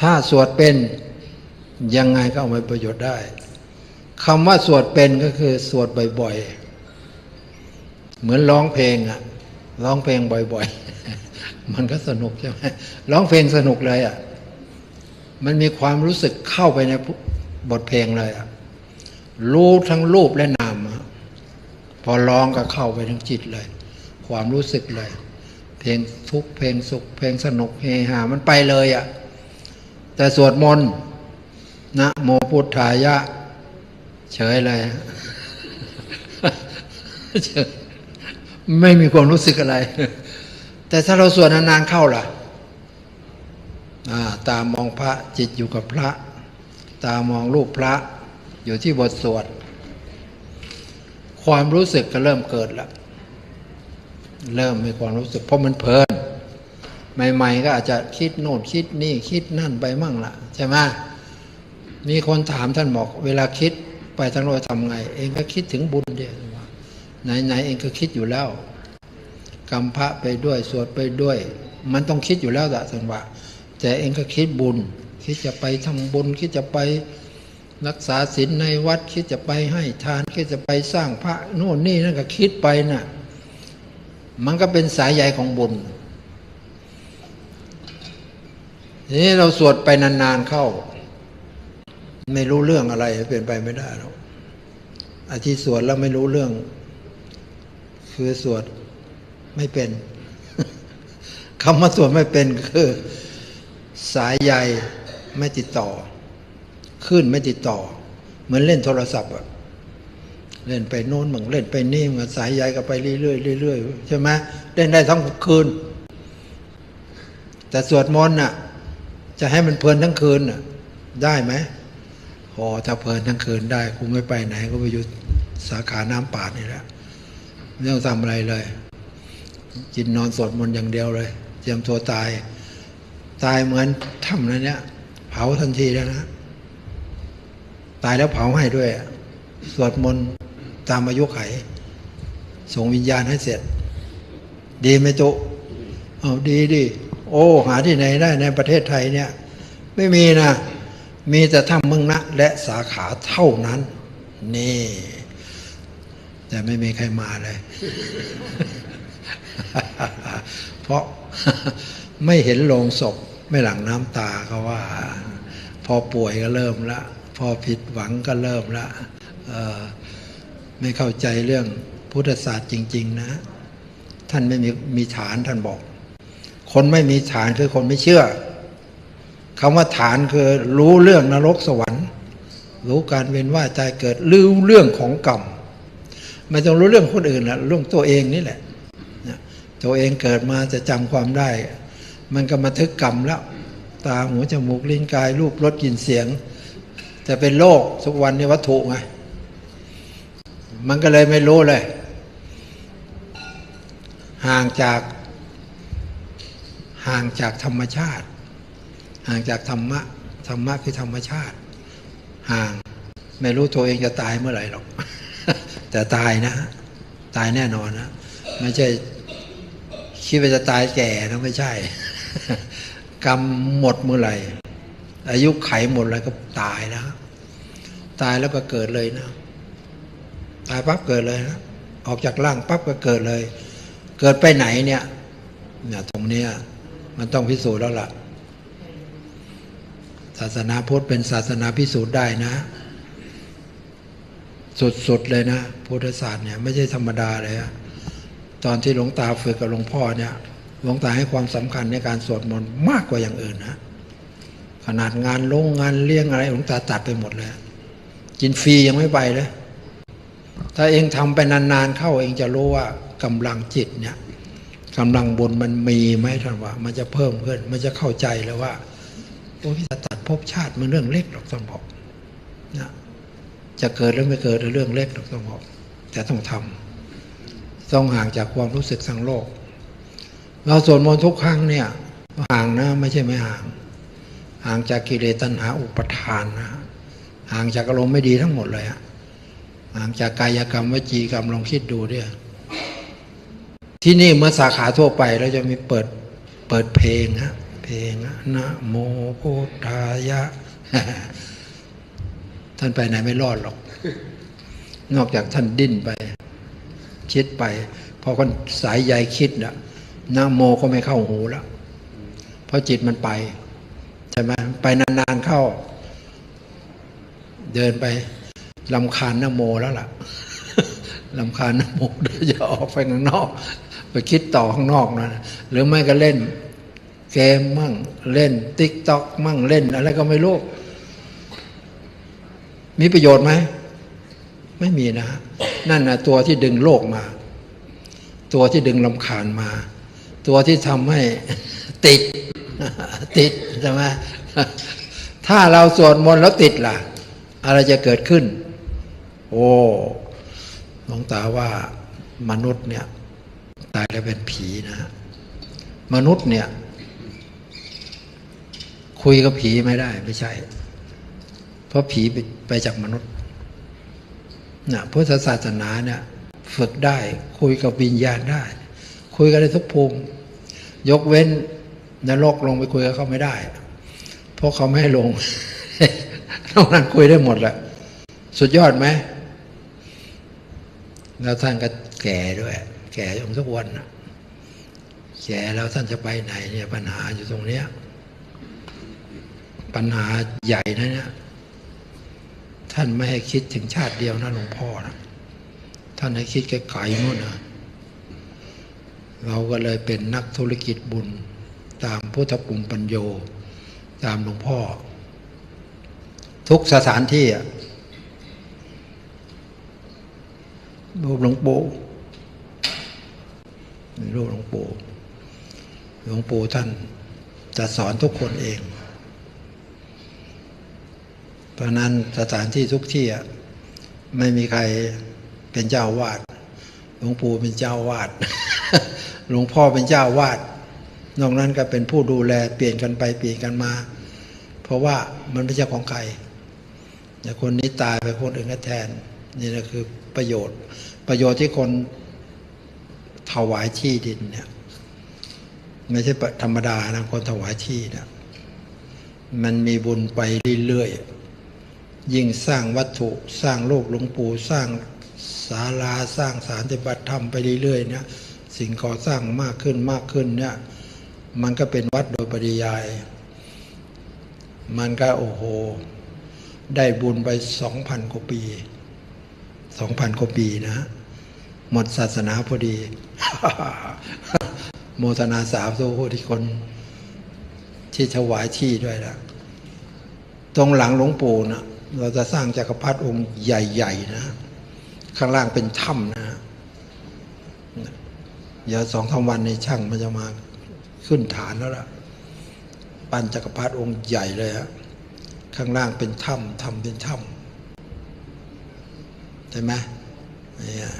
ถ้าสวดเป็นยังไงก็เอาไปประโยชน์ได้คำว่าสวดเป็นก็คือสวดบ่อยๆ เหมือนร้องเพลงอะร้องเพลงบ่อยๆ มันก็สนุกใช่ไหมร้องเพลงสนุกเลยอะมันมีความรู้สึกเข้าไปในบทเพลงเลยอะรู้ทั้งรูปและนามอะพอร้องก็เข้าไปทั้งจิตเลย ความรู้สึกเลย เพลงทุกเพลงสุข เพลงสนุกเฮฮามันไปเลยอะ แต่สวดมนต์นะโมพุทธายะ เฉยเลยไม่มีความรู้สึกอะไร แต่ถ้าเราสวดนานๆเข้าล่ะตามองพระจิตอยู่กับพระ ตามองรูปพระ อยู่ที่บทสวด ความรู้สึกก็เริ่มเกิดแล้วเริ่มมีความรู้สึก เพราะมันเพลิน ใหม่ๆ ก็อาจจะคิดโน่นคิดนี่คิดนั่นไปมั่งละใช่ไหมมีคนถามท่านบอกเวลาคิดไปทางโน้นทำไง เองก็คิดถึงบุญเดียวไหนๆเองก็คิดอยู่แล้วกรรมพระไปด้วยสวดไปด้วย มันต้องคิดอยู่แล้วละสันว่าแต่เองก็คิดบุญ คิดจะไปทำบุญ คิดจะไปรักษาศีลในวัด คิดจะไปให้ทาน คิดจะไปสร้างพระโน่นนี่นั่นก็คิดไปนะ่ะมันก็เป็นสายใยของบุญที นี้เราสวดไปนานๆเข้า ไม่รู้เรื่องอะไรเป็นไปไม่ได้หรอกอาที่สวดแล้วไม่รู้เรื่อง คือสวดไม่เป็นคำว่าสวดไม่เป็นคือ สายใยไม่ติดต่อขึ้นไม่ติดต่อ เหมือนเล่นโทรศัพท์อะเล่นไปโน้นมึงเล่นไปนี่มึงสายใยก็ไปเรื่อยๆเรื่อยๆใช่ไหมเล่นได้ทั้งคืน แต่สวดมนต์น่ะ จะให้มันเพลินทั้งคืนน่ะ ได้ไหมโอ้ถ้าเพลินทั้งคืนได้กูไม่ไปไหน ก็ไปอยู่สาขาน้ำป่านี่แหละไม่ต้องทำอะไรเลย กินนอนสดมนอย่างเดียวเลย เตรียมตัวตาย ตายเหมือนทำนั้นเนี่ยเผาทันทีแล้วนะตายแล้วเผาให้ด้วยสวดมนต์ตามอายุไข ส่งวิญญาณให้เสร็จ ดีไหมจุเอาดีดี โอ้หาที่ไหนได้ในประเทศไทยเนี่ย ไม่มีนะ มีแต่ถ้ำมึงนะและสาขาเท่านั้น นี่ แต่ไม่มีใครมาเลย เพราะไม่เห็นโลงศพไม่หลังน้ำตาเขาว่า พอป่วยก็เริ่มละ พอผิดหวังก็เริ่มละไม่เข้าใจเรื่องพุทธศาสตร์จริง ๆ นะ ท่านไม่มีมีฐานท่านบอก คนไม่มีฐานคือคนไม่เชื่อคำว่าฐานคือรู้เรื่องนรกสวรรค์ รู้การเวียนว่ายตายเกิดรู้เรื่องของกรรมไม่ต้องรู้เรื่องคนอื่นนะเรื่องตัวเองนี่แหละตัวเองเกิดมาจะจำความได้ มันก็มาทึกกรรมแล้ว ตาหูจมูกลิ้นกายรูปรสกลิ่นเสียง แต่เป็นโลกทุกวันนี้วัตถุไงมันก็เลยไม่รู้เลย ห่างจาก ห่างจากธรรมชาติ ห่างจากธรรมะธรรมะคือธรรมชาติ ห่างไม่รู้ตัวเองจะตายเมื่อไหร่หรอก แต่ตายนะ ตายแน่นอนนะไม่ใช่คิดว่าจะตายแก่นะไม่ใช่ กรรมหมดเมื่อไหร่ อายุไขหมดแล้วก็ตายนะ ตายแล้วก็เกิดเลยนะ ตายปั๊บเกิดเลยนะออกจากร่างปั๊บก็เกิดเลย เกิดไปไหนเนี่ยเนี่ยตรงเนี้ย มันต้องพิสูจน์แล้วล่ะ ศาสนาพุทธเป็นศาสนาพิสูจน์ได้นะ สุดๆเลยนะพุทธศาสตร์เนี่ยไม่ใช่ธรรมดาเลยอะตอนที่หลวงตาฝึกกับหลวงพ่อเนี่ยหลวงตาให้ความสำคัญในการสวดมนต์มากกว่าอย่างอื่นนะขนาดงานลงงานเลี้ยงอะไรหลวงตาตัดไปหมดเลยกินฟรียังไม่ไปเลยถ้าเองทำไปนานๆเข้าเองจะรู้ว่ากำลังจิตเนี่ย กำลังบุญมันมีไหมท่านว่า มันจะเพิ่มขึ้น มันจะเข้าใจแล้วว่าโอ้พิตัดภพชาติมันเรื่องเล็กหรอกต้องบอกนะจะเกิดหรือไม่เกิดเรื่องเล็กหรอกต้องบอก แต่ต้องทำต้องห่างจากความรู้สึกทางโลก เราสวดมนต์ทุกครั้งเนี่ย ห่างนะไม่ใช่ไม่ห่าง ห่างจากกิเลสตัณหาอุปทานนะห่างจากอารมณ์ไม่ดีทั้งหมดเลยฮะห่างจากกายกรรมวจีกรรมลองคิดดูเนี่ย ที่นี่เมื่อสาขาทั่วไปเราจะมีเปิดเปิดเพลงฮะเพลงนะโมพุทธายะ ท่านไปไหนไม่รอดหรอก นอกจากท่านดิ้นไป คิดไป พอคนสายใยคิดนะนะโมก็ไม่เข้าหูแล้ว เพราะจิตมันไปใช่ไหมไปนานๆเข้า เดินไปลำคาญนะโมแล้วล่ะลำคาญนะโมเดี๋ยวจะออกไปข้างนอก ไปคิดต่อข้างนอกนะหรือไม่ก็เล่น เกมมั่งเล่นติ๊กต็อกมั่งเล่นอะไรก็ไม่รู้มีประโยชน์ไหมไม่มีนะ นั่นนะตัวที่ดึงโลกมา ตัวที่ดึงลำคาญมา ตัวที่ทำให้ติด ติดใช่ไหมถ้าเราสวดมนต์แล้วติดล่ะ อะไรจะเกิดขึ้น โอ้หลวงตาว่ามนุษย์เนี่ยายแล้วเป็นผีนะ มนุษย์เนี่ย คุยกับผีไม่ได้ไม่ใช่ เพราะผีไปจากมนุษย์นะพุทธศาสนาเนี่ยฝึกได้ คุยกับวิญญาณได้ คุยกันได้ทุกภูมิ ยกเว้นนรกลงไปคุยกับเขาไม่ได้ เพราะเขาไม่ให้ลงนอกนั้นคุยได้หมดแหละสุดยอดไหมแล้วท่านก็แก่ด้วย แก่ยงทุกวันแก่แล้วท่านจะไปไหนเนี่ยปัญหาอยู่ตรงเนี้ยปัญหาใหญ่นะเนี่ยท่านไม่ให้คิดถึงชาติเดียวนะหลวงพ่อนะท่านให้คิดไกลๆนู่นนะเราก็เลยเป็นนักธุรกิจบุญ ตามพุทธปุ่มปัญโย ตามหลวงพ่อ ทุกสถานที่อะรูปหลวงปู่ รูปหลวงปู่หลวงปู่ท่านจะสอนทุกคนเอง เพราะนั้นสถานที่ทุกที่อะไม่มีใครเป็นเจ้าวาดหลวงปู่เป็นเจ้าวาดหลวงพ่อเป็นเจ้าวาดนอกนั้นก็เป็นผู้ดูแลเปลี่ยนกันไปเปลี่ยนกันมา เพราะว่ามันไม่ใช่ของใครแต่คนนี้ตายไปคนอื่นก็แทน นี่แหละคือประโยชน์ ประโยชน์ที่คน ถวายที่ดินเนี่ยไม่ใช่ธรรมดานะคนถวายที่เนี่ยมันมีบุญไปเรื่อยๆ ยิ่งสร้างวัตถุสร้างโลกหลวงปู่สร้างศาลาสร้างสารปฏิบัติธรรมไปเรื่อยๆเนี่ยสิ่งก่อสร้างมากขึ้นมากขึ้นเนี่ยมันก็เป็นวัดโดยปริยาย มันก็โอ้โห ได้บุญไปสองพันกว่าปีสองพันกว่าปีนะ หมดศาสนาพอดี โมทนาสาธุที่คน ที่ถวายที่ด้วยนะตรงหลังหลวงปู่นะเราจะสร้างจักรพรรดิองค์ใหญ่ ๆ นะ ข้างล่างเป็นถ้ำนะเดี๋ยวสองสาวันในช่างมันจะมาขึ้นฐานแล้วล่ะ ปั้นจักรพรรดิองค์ใหญ่เลยฮะข้างล่างเป็นถ้ำทำเป็นถ้ำใช่ไหมเนี่ย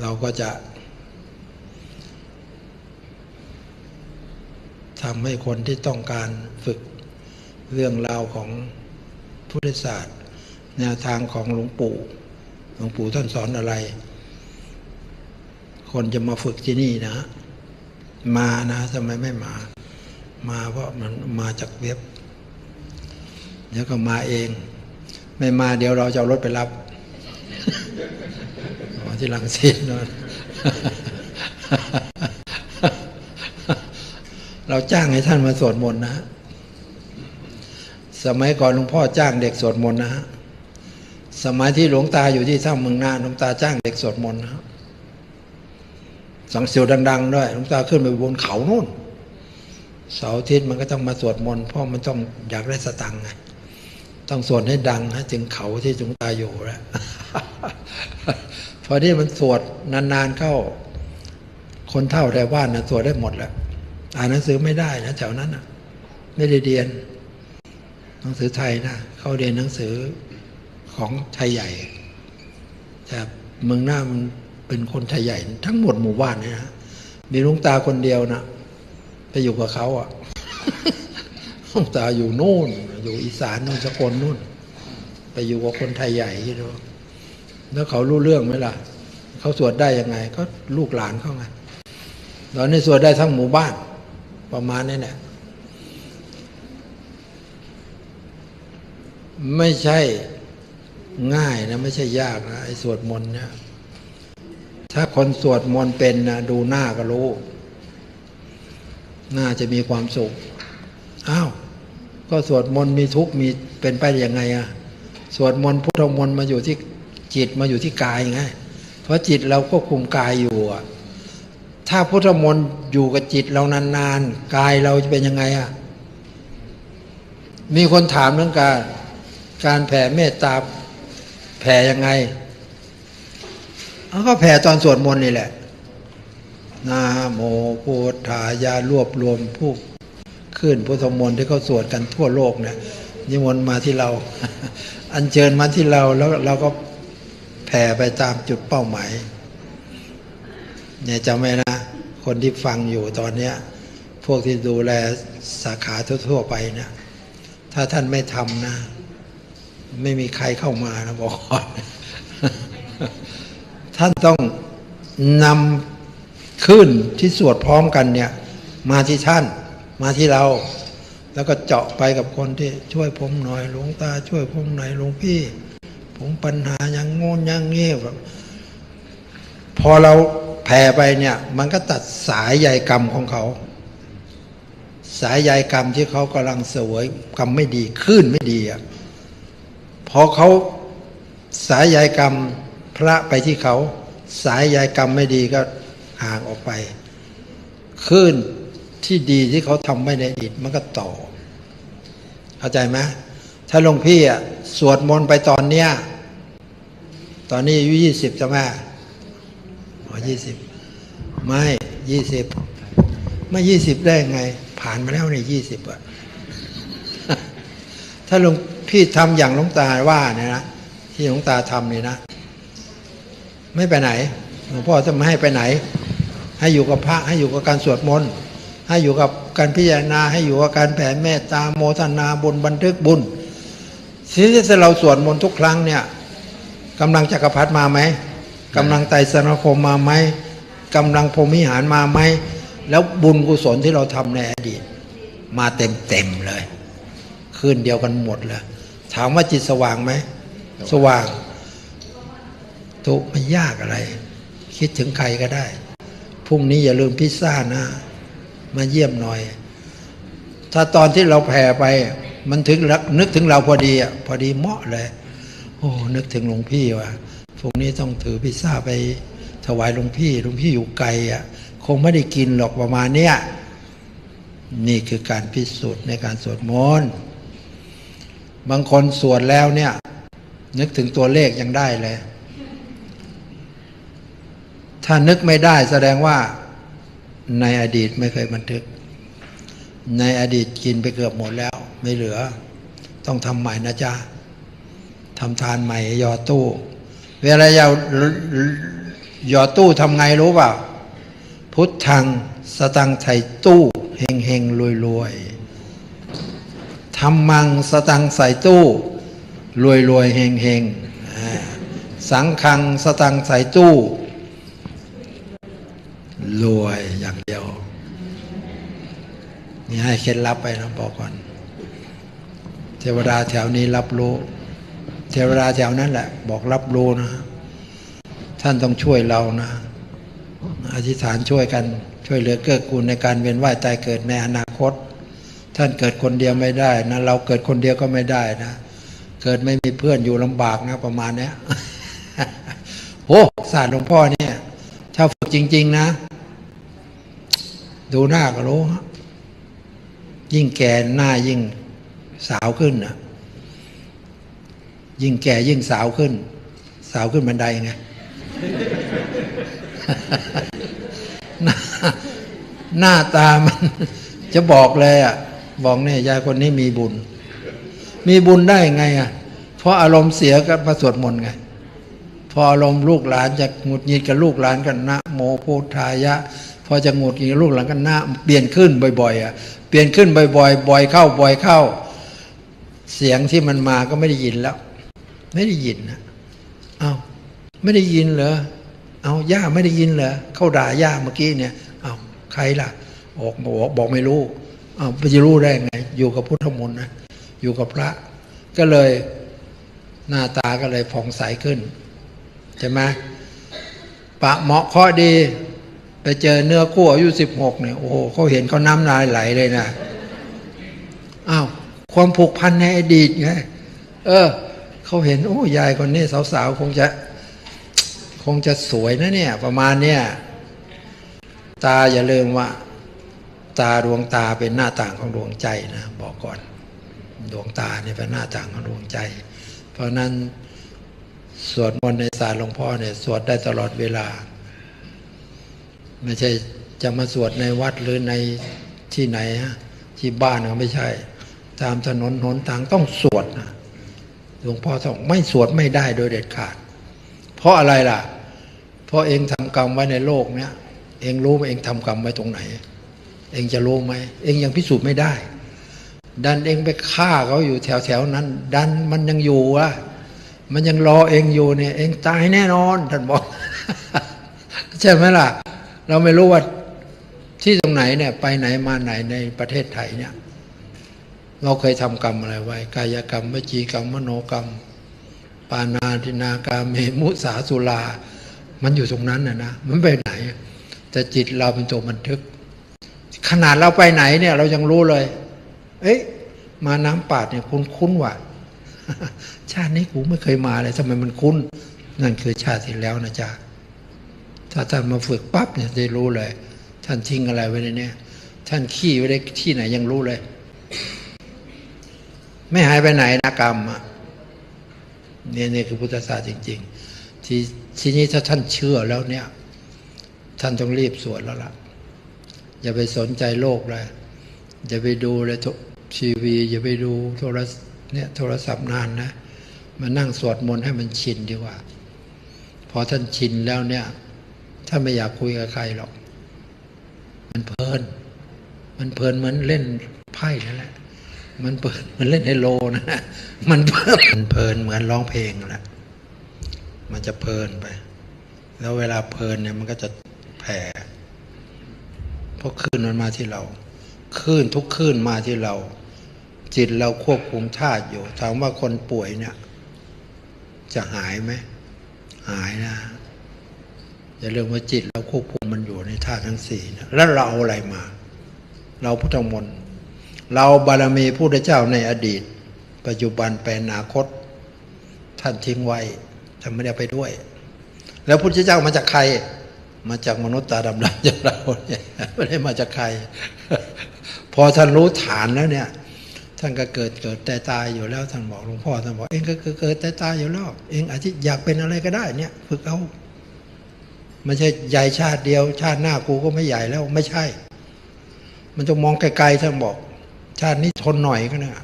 เราก็จะทำให้คนที่ต้องการฝึกเรื่องราวของพุทธศาสตร์ แนวทางของหลวงปู่หลวงปู่ท่านสอนอะไร คนจะมาฝึกที่นี่นะ มานะทำไมไม่มา มาเพราะมันมาจากเว็บเดี๋ยวก็มาเอง ไม่มาเดี๋ยวเราจะเอารถไปรับ ที่ลังสิตนนเราจ้างให้ท่านมาสวดมนต์นะ สมัยก่อนหลวงพ่อจ้างเด็กสวดมนต์นะฮะสมัยที่หลวงตาอยู่ที่ถ้ำเมืองนาหลวงตาจ้างเด็กสวดมนต์นะสังเสียวดัง ๆ ด้วยหลวงตาขึ้นไปบนเขานู่นเสาร์อาทิตย์มันก็ต้องมาสวดมนต์เพราะมันต้องอยากได้สตังค์ไงต้องสวดให้ดังนะจึงเขาที่หลวงตาอยู่แล้ว พอที่มันสวดนานๆเข้า คนเท่าแต่ว่านนะสวดได้หมดแล้ว อ่านหนังสือไม่ได้นะแถวนั้นนะไม่ได้เรียน หนังสือไทยนะเขาเรียนหนังสือของไทยใหญ่แต่เมืองหน้ามันเป็นคนไทยใหญ่ ทั้งหมดหมู่บ้านเนี่ยนะมีลุงตาคนเดียวนะไปอยู่กับเขาอะลุงตาอยู่นู่น อยู่อีสานนู่นสกลนู่น ไปอยู่กับคนไทยใหญ่ที่ดู แล้วเขารู้เรื่องไหมล่ะ เขาสวดได้ยังไง ก็ลูกหลานเขาไงตอนนี้สวดได้ทั้งหมู่บ้าน ประมาณนี้เนี่ยไม่ใช่ง่ายนะไม่ใช่ยากนะไอ้สวดมนต์เนี่ยถ้าคนสวดมนต์เป็นนะดูหน้าก็รู้ หน้าจะมีความสุขอ้าวก็สวดมนต์มีทุกข์มีเป็นไปยังไงอะสวดมนต์พุทธมนต์มาอยู่ที่ จิตมาอยู่ที่กายไงเพราะจิตเราควบคุมกายอยู่อะถ้าพุทธมนต์อยู่กับจิตเรานานๆกายเราจะเป็นยังไงอะมีคนถามเรื่องการการแผ่เมตตาแผ่ยังไงเอาก็แผ่ตอนสวดมนต์นี่แหละนะโมพุทธายารวบรวมผู้ขึ้นพุทธมนต์ที่เขาสวดกันทั่วโลกเนี่ยนิมนต์มาที่เรา อัญเชิญมาที่เราแล้วเราก็ ผ่ไปตามจุดเป้าหมายเนี่ยจำไว้นะ คนที่ฟังอยู่ตอนเนี้ย พวกที่ดูแลสาขาทั่ว ๆ ไปเนี่ยถ้าท่านไม่ทำนะ ไม่มีใครเข้ามานะบอกก่อนท่านต้องนำขึ้นที่สวดพร้อมกันเนี่ย มาที่ท่านมาที่เรา แล้วก็เจาะไปกับคนที่ช่วยผมหน่อยหลวงตาช่วยผมหน่อยหลวงพี่ ผมปัญหาอย่างงนอย่างงี้แบบพอเราแผ่ไปเนี่ย มันก็ตัดสายใยกรรมของเขา สายใยกรรมที่เขากำลังเสวยกรรมไม่ดีขึ้นไม่ดีอะพอเขาสายใยกรรมพระไปที่เขา สายใยกรรมไม่ดีก็ห่างออกไปขึ้นที่ดีที่เขาทำไม่ในอดีตมันก็ต่อ เข้าใจไหมถ้าหลวงพี่อะ สวดมนต์ไปตอนเนี้ย ตอนนี้อายุยี่สิบใช่ไหมอ๋อยี่สิบไม่ยี่สิบไม่ยี่สิบได้ไง ผ่านมาแล้วในยี่สิบอะถ้าหลวงพี่ทำอย่างหลวงตาว่าเนี่ยนะที่หลวงตาทำนี่นะ ไม่ไปไหนหลวงพ่อจะไม่ให้ไปไหน ให้อยู่กับพระให้อยู่กับการสวดมนต์ให้อยู่กับการพิจารณาให้อยู่กับการแผ่เมตตาโมทนาบุญบันทึกบุญ ทีนี้ถ้าเราสวดมนต์ทุกครั้งเนี่ยกำลังจักรพรรดิมาไหมกำลังไตรสนคมมาไหมกำลังพรหมิหารมาไหมแล้วบุญกุศลที่เราทำในอดีต มาเต็มเต็มๆเลยคืนเดียวกันหมดเลยถามว่าจิตสว่างไหมสว่างทุกไม่ยากอะไร คิดถึงใครก็ได้พรุ่งนี้อย่าลืมพิซซ่านะ มาเยี่ยมหน่อย ถ้าตอนที่เราแผ่ไป มันถึงนึกถึงเราพอดีอะพอดีเหมาะเลย โอ้นึกถึงหลวงพี่ว่ะพรุ่งนี้ต้องถือพิซซ่าไปถวายหลวงพี่หลวงพี่อยู่ไกลอะคงไม่ได้กินหรอกประมาณเนี้ยนี่คือการพิสูจน์ในการสวดมนต์บางคนสวดแล้วเนี่ย นึกถึงตัวเลขยังได้เลย ถ้านึกไม่ได้แสดงว่าในอดีตไม่เคยบันทึก ในอดีตกินไปเกือบหมดแล้ว ไม่เหลือ ต้องทำใหม่นะจ๊ะทำทานใหม่ยอตู้ เวลาเราหยอตู้ทำไงรู้เปล่า พุทธังสตังไทยตู้เฮงเฮงรวยรวยทำมังสตังใส่ตู้ รวยรวยเฮงเฮงสังคังสตังใส่ตู้รวยอย่างเดียว นี่ให้เคล็ดลับไปนะบอกก่อน ทวดาแถวนี้รับรู้เทวดาแถวนั้นแหละ บอกรับรู้นะ ท่านต้องช่วยเรานะ อธิษฐานช่วยกันช่วยเหลือเกื้อกูลในการเวียนว่ายตายเกิดในอนาคต ท่านเกิดคนเดียวไม่ได้นะ เราเกิดคนเดียวก็ไม่ได้นะ เกิดไม่มีเพื่อนอยู่ลำบากนะประมาณเนี้ยโอ้ศาสตร์หลวงพ่อเนี่ยถ้าฝึกจริง ๆ นะ ดูหน้าก็รู้ยิ่งแก่หน้ายิ่ง สาวขึ้นนะยิ่งแก่ยิ่งสาวขึ้น สาวขึ้นบันไดไงหน้าหน้าตามัน จะบอกเลยอะ บอกเนี่ยยายคนนี้มีบุญ มีบุญได้ไงอะ เพราะอารมณ์เสียกับพระสวดมนต์ไง พออารมณ์ลูกหลานจะหงุดหงิดกับลูกหลานกันนะโมโพธายะ พอจะหงุดหงิดกับลูกหลานกันนะเปลี่ยนขึ้นบ่อยๆอะ เปลี่ยนขึ้นบ่อยๆ บ่อยเข้าบ่อยเข้า เสียงที่มันมาก็ไม่ได้ยินแล้ว ไม่ได้ยินนะเอาไม่ได้ยินเหรอเอาย่าไม่ได้ยินเหรอเขาด่าย่าเมื่อกี้เนี่ยเอาใครล่ะออกบอกบอกไม่รู้เอาไปจะรู้ได้ไง อยู่กับพุทธมนต์นะอยู่กับพระ ก็เลยหน้าตาก็เลยผ่องใสขึ้นใช่ไหมปะเหมาะข้อดี ไปเจอเนื้อคู่อายุสิบหกเนี่ยโอ้โหเขาเห็นเขาน้ำลายไหลเลยนะอ้าว ความผูกพันในอดีตไงเออเขาเห็นโอ้ยายคนนี้สาวๆคงจะคงจะสวยนะเนี่ย ประมาณเนี่ยตาอย่าลืมว่า ตาดวงตาเป็นหน้าต่างของดวงใจนะ บอกก่อน ดวงตาเนี่ยเป็นหน้าต่างของดวงใจ เพราะนั้นสวดมนต์ในศาลหลวงพ่อเนี่ยสวดได้ตลอดเวลา ไม่ใช่จะมาสวดในวัดหรือในที่ไหนฮะที่บ้านก็ไม่ใช่ ตามถนนหนทางต้องสวดนะหลวงพ่อต้องไม่สวดไม่ได้โดยเด็ดขาด เพราะอะไรล่ะ เพราะเองทำกรรมไว้ในโลกเนี้ยเองรู้ไหมเองทำกรรมไว้ตรงไหน เองจะรู้ไหมเองยังพิสูจน์ไม่ได้ ดันเองไปฆ่าเขาอยู่แถวแถวๆนั้น ดันมันยังอยู่วะมันยังรอเองอยู่เนี่ย เองตายแน่นอนท่านบอกใช่ไหมล่ะ เราไม่รู้ว่าที่ตรงไหนเนี่ย ไปไหนมาไหนในประเทศไทยเนี่ย เราเคยทำกรรมอะไรไว้ กายกรรมวจีกรรมมโนกรรม ปานาทินากาเมมุสาสุลา มันอยู่ตรงนั้นนะนะมันไปไหน แต่จิตเราเป็นตัวบันทึก ขนาดเราไปไหนเนี่ยเรายังรู้เลย เอ๊ะมาน้ำปาดเนี่ยคุ้นคุ้นว่ะ ชาตินี้กูไม่เคยมาเลยทำไมมันคุ้น นั่นคือชาติที่แล้วนะจ๊ะถ้าท่านมาฝึกปั๊บเนี่ยจะรู้เลย ท่านทิ้งอะไรไว้ในนี้ท่านขี้ไว้ได้ที่ไหนยังรู้เลย ไม่หายไปไหนนะกรรมเนี่ยนี่คือพุทธศาสตร์จริง ๆ ที่ทีนี้ถ้าท่านเชื่อแล้วเนี่ย ท่านต้องรีบสวดแล้วล่ะ อย่าไปสนใจโลกเลยอย่าไปดูเลยทีวี อย่าไปดูโทรศเนี่ยโทรศัพท์นานนะมานั่งสวดมนต์ให้มันชินดีกว่า พอท่านชินแล้วเนี่ยท่านไม่อยากคุยกับใครหรอก มันเพลิน มันเพลินเหมือนเล่นไพ่นั่นแหละ มันเพลินเหมือนเล่นไฮโลนะ มันเพลินมันเพลินเหมือนร้องเพลงแหละมันจะเพลินไป แล้วเวลาเพลินเนี่ยมันก็จะแผ่เพราะคลื่นมันมาที่เราคลื่นทุกคลื่นมาที่เรา จิตเราควบคุมธาตุอยู่ ถามว่าคนป่วยเนี่ย จะหายไหมหายนะอย่าลืมว่าจิตเราควบคุมมันอยู่ในธาตุทั้งสี่นะแล้วเราเอาอะไรมา เราพุทธมนต์ เราบารมีพุทธเจ้าในอดีต ปัจจุบันแปอนาคต ท่านทิ้งไว้ท่านไม่ได้ไปด้วย แล้วพุทธเจ้ามาจากใคร มาจากมนุษย์ตาดำๆจากเราเนี่ยไม่ได้มาจากใคร พอท่านรู้ฐานแล้วเนี่ยท่านก็เกิดเกิดแต่ตายอยู่แล้วท่านบอกหลวงพ่อท่านบอกเองก็เกิดแต่ตายอยู่แล้ว เองอาจจะอยากเป็นอะไรก็ได้เนี่ยฝึกเอาไม่ใช่ใหญ่ชาติเดียว ชาติหน้ากูก็ไม่ใหญ่แล้วไม่ใช่ มันจะมองไกลๆท่านบอก ชาตินี้ทนหน่อยก็นะ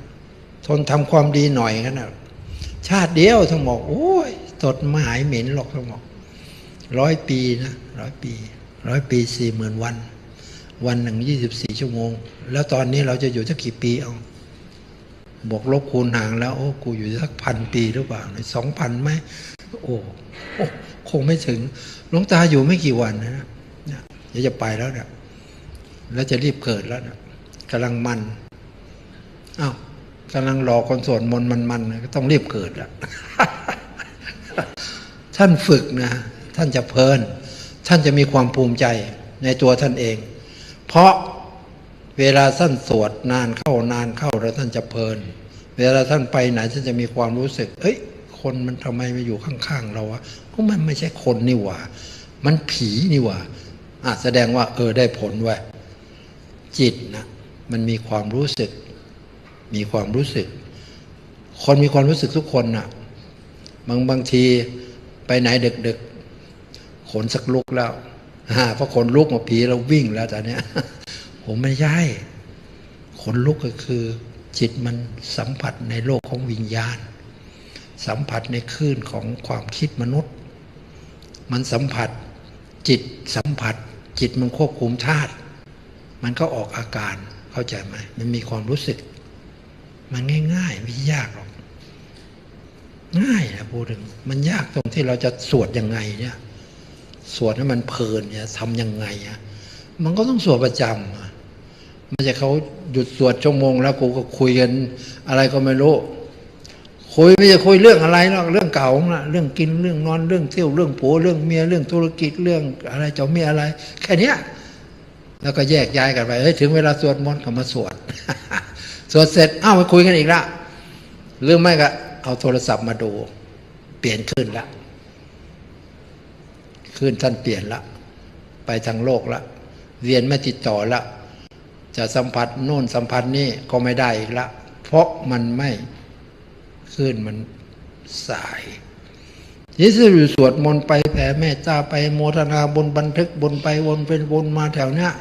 ทนทำความดีหน่อยก็นะชาติเดียวท่านบอกโอ้ยตดมาหายเหม็นหรอกท่านบอกร้อยปีนะร้อยปีร้อยปีสี่หมื่นวัน วันหนึ่งยี่สิบสี่ชั่วโมง แล้วตอนนี้เราจะอยู่สักกี่ปีเอาบวกลบคูณหารแล้ว โอ้กูอยู่สักพันปีหรือเปล่าสองพันไหมโอ้โอ้คงไม่ถึงหลวงตาอยู่ไม่กี่วันนะเนี่ยเดี๋ยวจะไปแล้วเนี่ยแล้วจะรีบเกิดแล้วนี่ยกำลังมัน อ้าวกำลังรอคนสวดมนต์มันๆนะก็ต้องรีบเกิดละท่านฝึกนะ ท่านจะเพลิน ท่านจะมีความภูมิใจในตัวท่านเอง เพราะเวลาท่านสวดนานเข้านานเข้าแล้วท่านจะเพลิน เวลาท่านไปไหนท่านจะมีความรู้สึก เอ้ย คนมันทำไมมาอยู่ข้างๆเราวะเพราะมันไม่ใช่คนนี่หว่า มันผีนี่หว่าอะแสดงว่า เออได้ผลว้ยจิตนะมันมีความรู้สึก มีความรู้สึก คนมีความรู้สึกทุกคนนะ่ะบางบางทีไปไหนดึกๆขนสักลุกแล้วอ่าเพราะขนลุกมาผีเราวิ่งแล้วตอนเนี้ยผมไม่ใช่ขนลุกก็คือ จิตมันสัมผัสในโลกของวิญญาณ สัมผัสในคลื่นของความคิดมนุษย์ มันสัมผัส จิตสัมผัส จิตมันควบคุมธาตุมันก็ออกอาการเข้าใจไหมมันมีความรู้สึก มันง่ายๆไม่ยากหรอก ง่ายนะพูดถึงมันยากตรงที่เราจะสวดยังไงเนี่ย สวดให้มันเพลินเนี่ยทำยังไงอะมันก็ต้องสวดประจำไม่ใช่เขาหยุดสวดชั่วโมง แล้วกูก็คุยกันอะไรก็ไม่รู้คุยไม่จะคุยเรื่องอะไรหรอกเรื่องเก่าละเรื่องกินเรื่องนอนเรื่องเที่ยวเรื่องผัวเรื่องเมียเรื่องธุรกิจเรื่องอะไรเจ้าเมียอะไร แค่เนี้ย แล้วก็แยกย้ายกันไปเฮ้ยถึงเวลาสวดมนต์ก็มาสวด สวดเสร็จเอ้ามาคุยกันอีกละหรือไม่ก็เอาโทรศัพท์มาดู เปลี่ยนขึ้นละขึ้นท่านเปลี่ยนละ ไปทางโลกละเรียนไม่ติดต่อละ จะสัมผัสโน่นสัมผัสนี่ก็ไม่ได้อีกละ เพราะมันไม่ขึ้นมันสายยิ่งสวดมนต์ไปแผ่แม่ตาไปโมทนาบนบันทึกบนไปวนเป็นวนมาแถวเนี้ย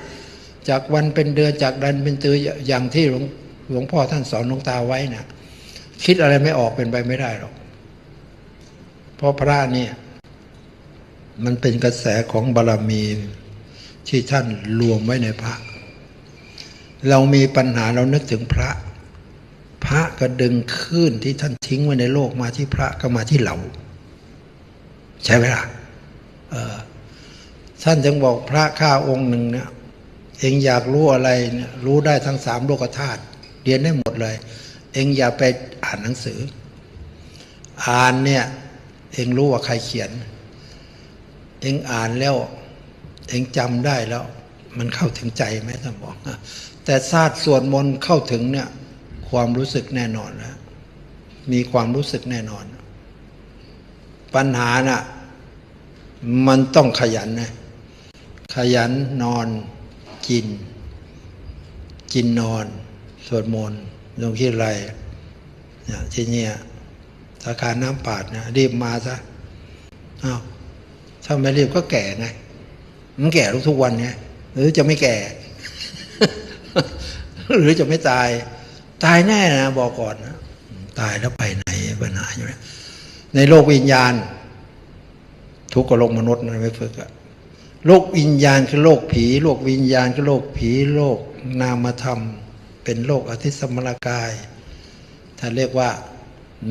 จากวันเป็นเดือนจากดันเป็นตืออย่างที่หลวง หลวงพ่อท่านสอนหลวงตาไว้นะคิดอะไรไม่ออกเป็นไปไม่ได้หรอก เพราะพระเนี่ย มันเป็นกระแสของบารรมีที่ท่านรวมไว้ในพระ เรามีปัญหาเรานึกถึงพระ พระก็ดึงขึ้นที่ท่านทิ้งไว้ในโลกมาที่พระก็มาที่เรา ใช่ไหมล่ะท่านจึงบอกพระข้าองค์หนึ่งเนี่ยเองอยากรู้อะไรเนี่ยรู้ได้ทั้งสามโลกธาตุ รียนได้หมดเลย เองอย่าไปอ่านหนังสือ อ่านเนี่ย เองรู้ว่าใครเขียน เองอ่านแล้ว เองจำได้แล้ว มันเข้าถึงใจไหมท่านบอกแต่ศาสตร์สวดมนต์เข้าถึงเนี่ย ความรู้สึกแน่นอนแล้วมีความรู้สึกแน่นอน ปัญหาน่ะ มันต้องขยันนะขยันนอนกิน กินนอน สวดมนต์ลงที่ไรเนี่ยที่เนี่ยสาขาน้ำปาดนะรีบมาซะอ้าวถ้าไม่รีบก็แก่ไงมันแก่ทุกวันไงหรือจะไม่แก่ หรือจะไม่ตาย ตายแน่นะบอกก่อนนะตายแล้วไปไหนปัญหาอยู่เนี่ยในโลกวิญญาณ ทุกข์กับโลกมนุษย์นะไม่ฝึกอะโลกวิญญาณคือโลกผี โลกวิญญาณคือโลกผี โลกนามธรรม เป็นโลกอธิสมรกายถ้านเรียกว่า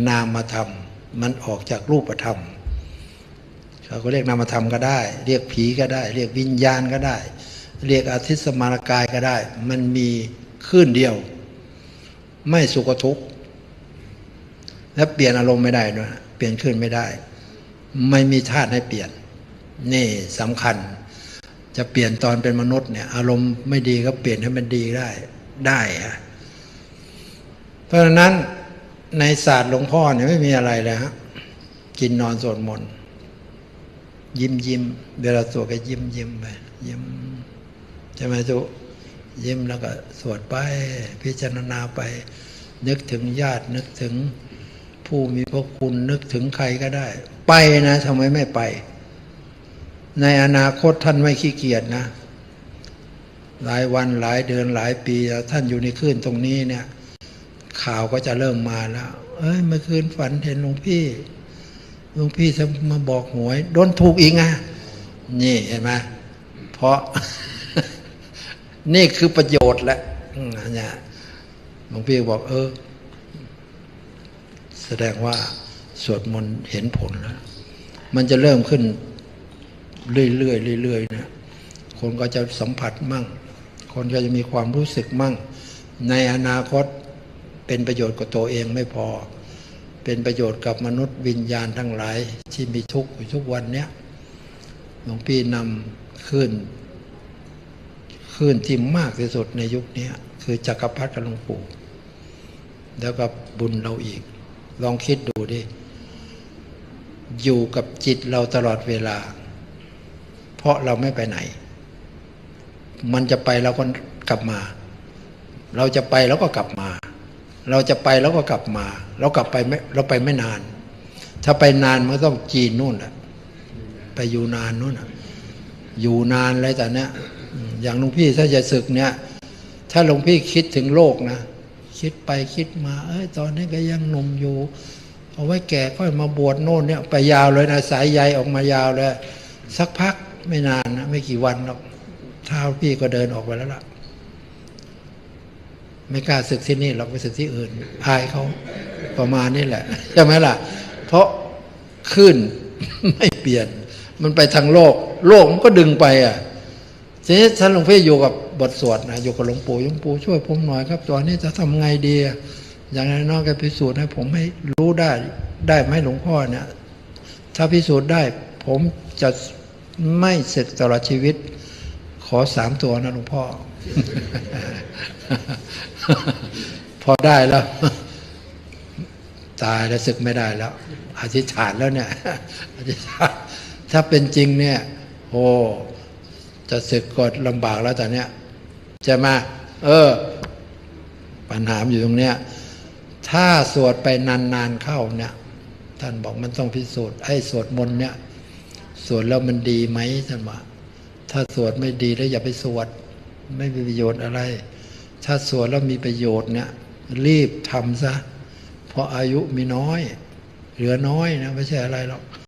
นามธรรม มันออกจากรูปธรรมเขาก็เรียกนามธรรมก็ได้ เรียกผีก็ได้ เรียกวิญญาณก็ได้ เรียกอธิสมารกายก็ได้ มันมีขึ้นเดียว ไม่สุขทุกข์และเปลี่ยนอารมณ์ไม่ได้ด้วยเปลี่ยนขึ้นไม่ได้ ไม่มีธาตุให้เปลี่ยน นี่สำคัญ จะเปลี่ยนตอนเป็นมนุษย์เนี่ย อารมณ์ไม่ดีก็เปลี่ยนให้มันดีได้ ได้ฮะเพราะฉะนั้นในศาสตร์หลวงพ่อเนี่ยไม่มีอะไรเลยฮะกินนอนสวดมนต์ยิ้มยิ้มเวลาสวดก็ยิ้มยิ้มไปยิ้มใช่ไหมทุยิ้มแล้วก็สวดไป พิจารณาไป นึกถึงญาตินึกถึงผู้มีพระคุณนึกถึงใครก็ได้ ไปนะทำไมไม่ไป ในอนาคตท่านไม่ขี้เกียจนะ หลายวันหลายเดือนหลายปีท่านอยู่ในคลื่นตรงนี้เนี่ย ข่าวก็จะเริ่มมาแล้ว เอ้ยเมื่อคืนฝันเห็นหลวงพี่หลวงพี่จะมาบอกหวยโดนถูกอีกไงนี่เห็นไหมเพราะ นี่คือประโยชน์แหละอืมอันเนี่ยหลวงพี่บอก เออ แสดงว่าสวดมนต์เห็นผลแล้วมันจะเริ่มขึ้นเรื่อยๆเรื่อยๆนะคนก็จะสัมผัสมั่ง คนก็จะมีความรู้สึกมั่ง ในอนาคตเป็นประโยชน์กับตัวเองไม่พอ เป็นประโยชน์กับมนุษย์วิญญาณทั้งหลาย ที่มีทุกข์อยู่ทุกวันเนี้ยหลวงพี่นำขึ้นขึ้นที่มากที่สุดในยุคนี้คือจักรพรรดิกับหลวงปู่แล้วก็บุญเราอีก ลองคิดดูดิ อยู่กับจิตเราตลอดเวลา เพราะเราไม่ไปไหน มันจะไปเราก็กลับมา เราจะไปแล้วก็กลับมา เราจะไปแล้วก็กลับมา เรากลับไปไม่เราไปไม่นาน ถ้าไปนานมันต้องจีนนู่นแหละไปอยู่นานนู่นอยู่นานเลยแต่เนี้ยอย่างหลวงพี่ถ้าจะศึกเนี่ย ถ้าหลวงพี่คิดถึงโลกนะคิดไปคิดมา เอ้ยตอนนี้ก็ยังหนุ่มอยู่ เอาไว้แก่ค่อยมาบวชโน่นเนี่ย ไปยาวเลยนะสายใยออกมายาวเลย สักพักไม่นานนะไม่กี่วันหรอก เท้าพี่ก็เดินออกไปแล้วล่ะ ไม่กล้าศึกที่นี่หรอกไปศึกที่อื่น อายเขาประมาณนี้แหละใช่ไหมล่ะ เพราะขึ้นไม่เปลี่ยน มันไปทางโลก โลกมันก็ดึงไปอะทีนี้ท่านหลวงพี่อยู่กับบทสวดนะอยู่กับหลวงปู่หลวงปู่ช่วยผมหน่อยครับตอนนี้จะทำไงดี อย่างน้อยก็พิสูจน์ให้ผมให้รู้ได้ได้ไหมหลวงพ่อเนี่ย ถ้าพิสูจน์ได้ ผมจะไม่เสร็จตลอดชีวิต ขอสามตัวนะหลวงพ่อ พอได้แล้ว ตายแล้วศึกไม่ได้แล้วอธิษฐานแล้วเนี่ยอธิษฐานถ้าเป็นจริงเนี่ยโอ้จะศึกกดลำบากแล้วแต่เนี้ยจะมา เออ ปัญหาอยู่ตรงเนี้ยถ้าสวดไปนานๆเข้าเนี่ย ท่านบอกมันต้องพิสูจน์ไอ้สวดมนต์เนี่ยสวดแล้วมันดีไหมท่านว่า ถ้าสวดไม่ดีแล้วอย่าไปสวด ไม่มีประโยชน์อะไร ถ้าสวดแล้วมีประโยชน์เนี่ย รีบทำซะ เพราะอายุมีน้อย เหลือน้อยนะ ไม่ใช่อะไรหรอก